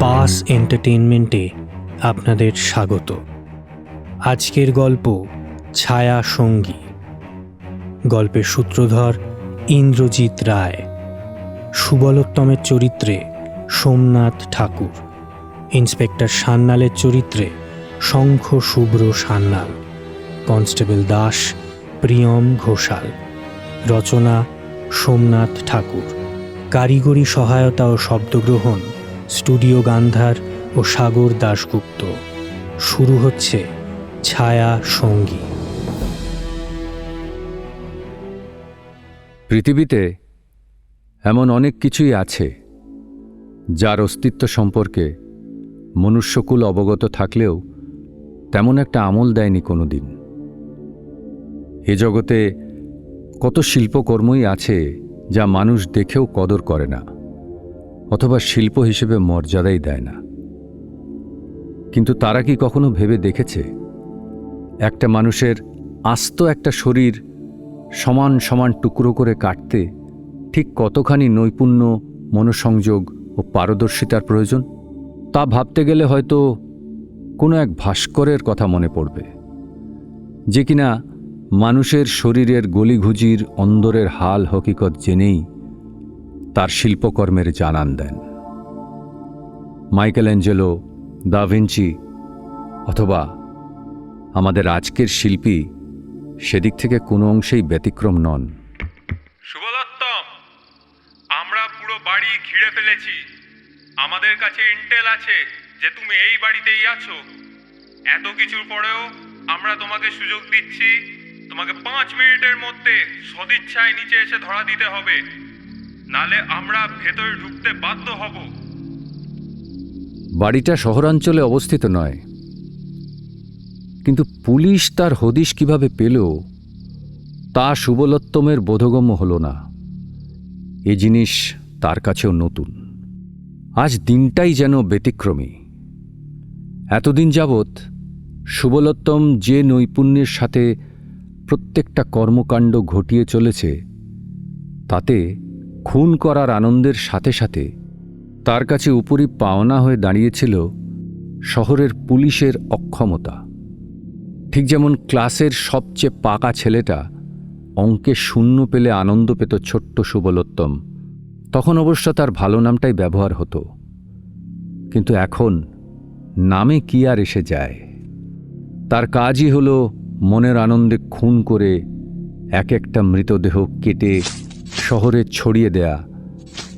Pass এন্টারটেনমেন্টে আপনাদের স্বাগত। আজকের গল্প ছায়া সঙ্গী। গল্পের সূত্রধর ইন্দ্রজিৎ রায়। সুবলোত্তমের চরিত্রে সোমনাথ ঠাকুর। ইন্সপেক্টর সান্যালের চরিত্রে শঙ্খ শুভ্র সান্যাল। কনস্টেবল দাস প্রিয়ম ঘোষাল। রচনা সোমনাথ ঠাকুর। কারিগরি সহায়তা ও শব্দগ্রহণ স্টুডিও গান্ধার ও সাগর দাশগুপ্ত। শুরু হচ্ছে ছায়া সঙ্গী। পৃথিবীতে এমন অনেক কিছুই আছে যার অস্তিত্ব সম্পর্কে মনুষ্যকুল অবগত থাকলেও তেমন একটা আমল দেয়নি কোনো দিন এ জগতে কত শিল্পকর্মই আছে যা মানুষ দেখেও কদর করে না, অথবা শিল্প হিসেবে মর্যাদাই দেয় না। কিন্তু তারা কি কখনো ভেবে দেখেছে? একটা মানুষের আস্ত একটা শরীর সমান সমান টুকরো করে কাটতে ঠিক কতখানি নৈপুণ্য, মনোসংযোগ ও পারদর্শিতার প্রয়োজন? তা ভাবতে গেলে হয়তো কোনো এক ভাস্করের কথা মনে পড়বে, যে কিনা মানুষের শরীরের গলিঘুজির অন্দরের হাল হকিকত জেনেই তার শিল্পকর্মের জানান দেন। মাইকেল অ্যাঞ্জেলো দাভিঞ্চি অথবা আমাদের আজকের শিল্পী সেদিক থেকে কোনো অংশেই ব্যতিক্রম নন। আমরা পুরো বাড়ি ঘিরে ফেলেছি। আমাদের কাছে ইন্টেল আছে যে তুমি এই বাড়িতেই আছো। এত কিছুর পরেও আমরা তোমাকে সুযোগ দিচ্ছি তোমাকে পাঁচ মিনিটের মধ্যে সদিচ্ছায় নিচে এসে ধরা দিতে হবে। নালে আমরা ভেতরে ঢুকতে বাধ্য হব। বাড়িটা শহরাঞ্চলে অবস্থিত নয়। কিন্তু পুলিশ তার হদিশ কীভাবে পেল, তা সুবলোত্তমের বোধগম্য হল না। এ জিনিস তার কাছেও নতুন। আজ দিনটাই যেন ব্যতিক্রমী। এতদিন যাবৎ সুবলোত্তম যে নৈপুণ্যের সাথে প্রত্যেকটা কর্মকাণ্ড ঘটিয়ে চলেছে, তাতে খুন করার আনন্দের সাথে সাথে তার কাছে উপরি পাওনা হয়ে দাঁড়িয়েছিল শহরের পুলিশের অক্ষমতা। ঠিক যেমন ক্লাসের সবচেয়ে পাকা ছেলেটা অঙ্কে শূন্য পেলে আনন্দ পেত ছোট্ট সুবলোত্তম, তখন অবশ্য তার ভালো নামটাই ব্যবহার হতো। কিন্তু এখন নামে কি আর এসে যায়? তার কাজই হল মনের আনন্দে খুন করে এক একটা মৃতদেহ কেটে শহরে ছড়িয়ে দেয়া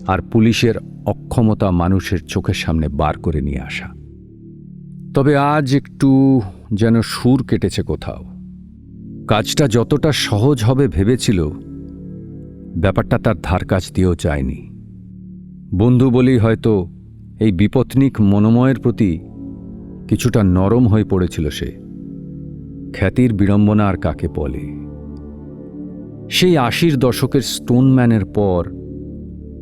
আর পুলিশের অক্ষমতা মানুষের চোখের সামনে বার করে নিয়ে আসা। তবে আজ একটু যেন সুর কেটেছে কোথাও। কাজটা যতটা সহজ হবে ভেবেছিল, ব্যাপারটা তার ধার কাছ দিয়েও যায়নি। বন্ধু বলেই হয়তো এই বিপত্নিক মনোময়ের প্রতি কিছুটা নরম হয়ে পড়েছিল সে। খ্যাতির বিড়ম্বনা আর কাকে বলে? সেই আশির দশকের স্টোনম্যানের পর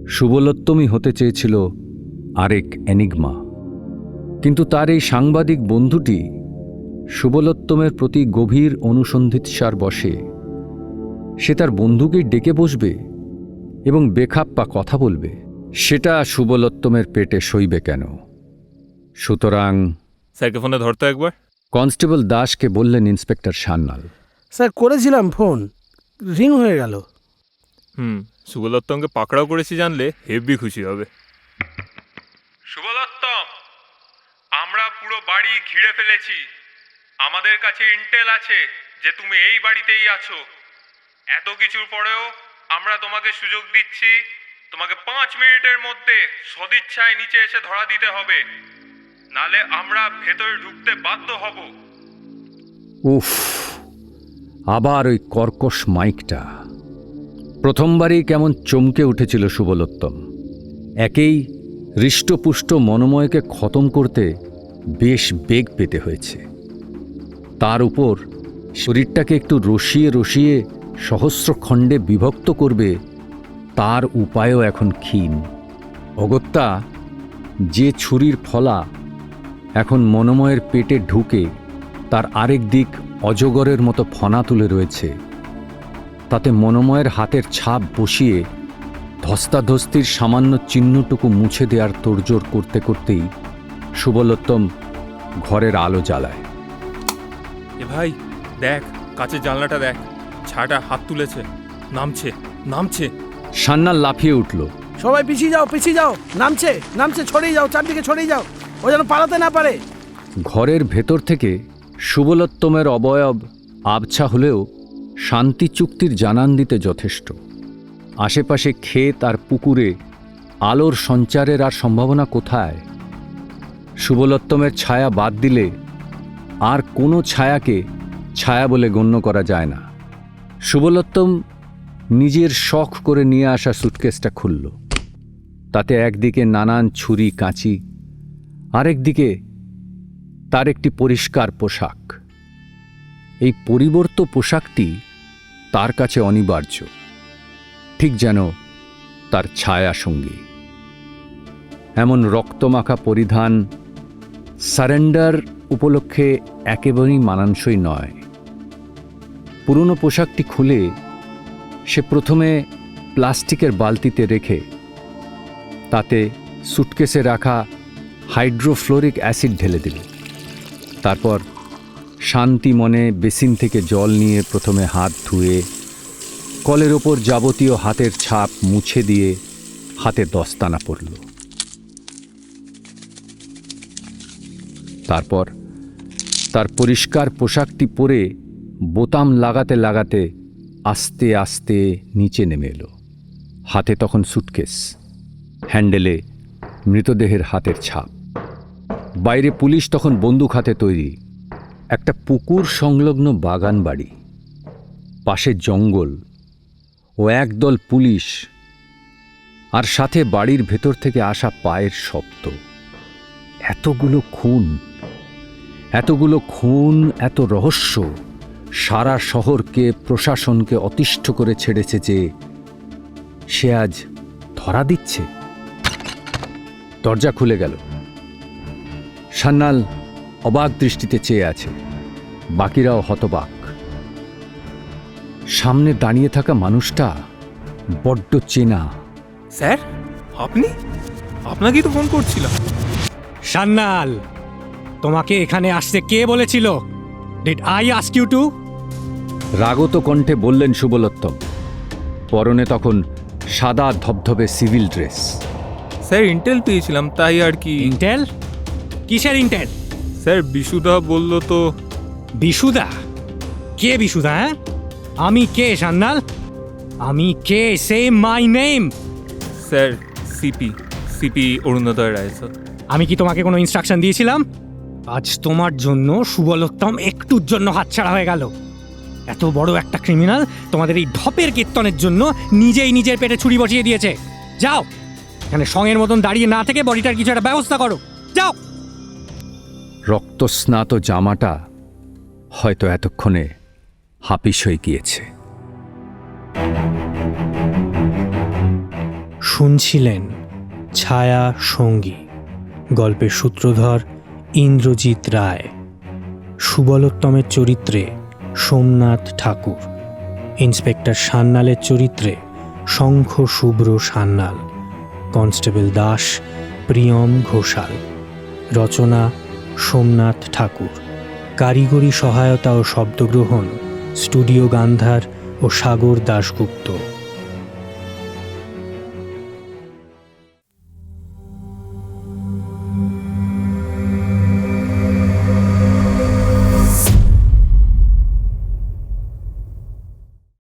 সুবলোত্তমই হতে চেয়েছিল আরেক অ্যানিগমা কিন্তু তার এই সাংবাদিক বন্ধুটি সুবলোত্তমের প্রতি গভীর অনুসন্ধিৎসার বসে সে তার বন্ধুকেই ডেকে বসবে এবং বেখাপ্পা কথা বলবে। সেটা সুবলোত্তমের পেটে সইবে কেন? সুতরাং ফোনে ধরতো একবার। কনস্টেবল দাসকে বললেন ইন্সপেক্টর সান্যাল। স্যার করেছিলাম ফোন। রিং হয়ে গেল। হুম শুভদত্তমকে পাকড়াও করেছি জানলে হেভি খুশি হবে। শুভদত্তম আমরা পুরো বাড়ি ঘিরে ফেলেছি। আমাদের কাছে ইন্টেল আছে যে তুমি এই বাড়িতেই আছো। এত কিছুর পরেও আমরা তোমাকে সুযোগ দিচ্ছি। তোমাকে পাঁচ মিনিটের মধ্যে সদিচ্ছায় নিচে এসে ধরা দিতে হবে। নালে আমরা ভেতরে ঢুকতে বাধ্য হব। উফ, আবার ওই কর্কশ মাইকটা। প্রথমবারই কেমন চমকে উঠেছিল সুবলোত্তম। একেই হৃষ্টপুষ্ট মনোময়কে খতম করতে বেশ বেগ পেতে হয়েছে। তার উপর শরীরটাকে একটু রসিয়ে রসিয়ে সহস্র খণ্ডে বিভক্ত করবে, তার উপায়ও এখন ক্ষীণ। অগত্যা যে ছুরির ফলা এখন মনোময়ের পেটে ঢুকে তার আরেক দিক অজগরের মতো ফনা তুলে রয়েছে। তাতে মনোময়ের হাতের ছাপ বসিয়ে ধস্তাধস্তির সামান্য চিহ্নটুকু মুছে দেওয়ার তোড়জোড় করতে করতেই সুবলোত্তম ঘরের আলো জ্বালায়। এ ভাই দেখ কাছের জানলাটা দেখ। ছায়াটা হাত তুলেছে। নামছে নামছে। সান্নাল লাফিয়ে উঠল। সবাই পিছিয়ে যাও পিছিয়ে যাও। নামছে নামছে ছড়িয়ে যাও চারদিকে ছড়িয়ে যাও। ও যেন পালাতে না পারে। ঘরের ভেতর থেকে সুবলোত্তমের অবয়ব আবছা হলেও শান্তি চুক্তির জানান দিতে যথেষ্ট। আশেপাশে ক্ষেত আর পুকুরে আলোর সঞ্চারের আর সম্ভাবনা কোথায়? সুবলোত্তমের ছায়া বাদ দিলে আর কোনো ছায়াকে ছায়া বলে গণ্য করা যায় না। সুবলোত্তম নিজের শখ করে নিয়ে আসা সুটকেসটা খুলল। তাতে একদিকে নানান ছুরি কাঁচি আরেকদিকে তার একটি পরিষ্কার পোশাক। এই পরিবর্ত পোশাকটি তার কাছে অনিবার্য, ঠিক যেন তার ছায়া সঙ্গী। এমন রক্তমাখা পরিধান সারেন্ডার উপলক্ষে একেবারেই মানানসই নয়। পুরনো পোশাকটি খুলে সে প্রথমে প্লাস্টিকের বালতিতে রেখে তাতে সুটকেসে রাখা হাইড্রোফ্লোরিক অ্যাসিড ঢেলে দিল। তারপর শান্তি মনে বেসিন থেকে জল নিয়ে প্রথমে হাত ধুয়ে কলের ওপর যাবতীয় হাতের ছাপ মুছে দিয়ে হাতে দস্তানা পড়ল তারপর তার পরিষ্কার পোশাকটি পরে বোতাম লাগাতে লাগাতে আস্তে আস্তে নিচে নেমে এলো। হাতে তখন সুটকেস, হ্যান্ডেলে মৃতদেহের হাতের ছাপ। বাইরে পুলিশ তখন বন্দুক হাতে তৈরি। একটা পুকুর সংলগ্ন বাগান বাড়ি। পাশে জঙ্গল ও একদল পুলিশ আর সাথে বাড়ির ভেতর থেকে আসা পায়ের শব্দ। এতগুলো খুন এতগুলো খুন, এত রহস্য সারা শহরকে, প্রশাসনকে অতিষ্ঠ করে ছেড়েছে যে সে আজ ধরা দিচ্ছে। দরজা খুলে গেল। সান্নাল অবাক দৃষ্টিতে চেয়ে আছে। বাকিরাও হতবাক। সামনে দাঁড়িয়ে থাকা মানুষটা বড্ড চেনা। স্যার আপনি? আপনাকেই তো ফোন করছিলাম। সান্নাল তোমাকে এখানে আসতে কে বলেছিল? Did I ask you to রাগত কণ্ঠে বললেন সুবলোত্তম। পরনে তখন সাদা ধবধবে সিভিল ড্রেস। স্যার ইন্টেল পেয়েছিলাম তাই আর কি ইন্টেল কিসের ইন্টেল স্যার বিশুদা বলল তো। বিশুদা? কে বিশুদা হ্যাঁ? আমি কে সান্নাল আমি কে say my name? Sir CP CP Arunoday Roy sir. আমি কি তোমাকে কোনো ইনস্ট্রাকশন দিয়েছিলাম? আজ তোমার জন্য সুবলোত্তম একটুর জন্য হাতছাড়া হয়ে গেল। এত বড় একটা ক্রিমিনাল তোমাদের এই ঢপের কীর্তনের জন্য নিজেই নিজের পেটে ছুরি বসিয়ে দিয়েছে। যাও এখানে সঙ্গের মতন দাঁড়িয়ে না থেকে বডিটার কিছু একটা ব্যবস্থা করো। যাও। রক্তস্নাত জামাটা হয়তো এতক্ষণে হাপিস হয়ে গিয়েছে। শুনছিলেন ছায়া সঙ্গী, গল্পের সূত্রধর ইন্দ্রজিৎ রায়, সুবলোত্তমের চরিত্রে সোমনাথ ঠাকুর, ইন্সপেক্টর সান্যালের চরিত্রে শঙ্খ শুভ্র সান্যাল, কনস্টেবল দাস প্রিয়ম ঘোষাল, রচনা সোমনাথ ঠাকুর। কারিগরি সহায়তা ও শব্দগ্রহণ স্টুডিও গান্ধার ও সাগর দাশগুপ্ত।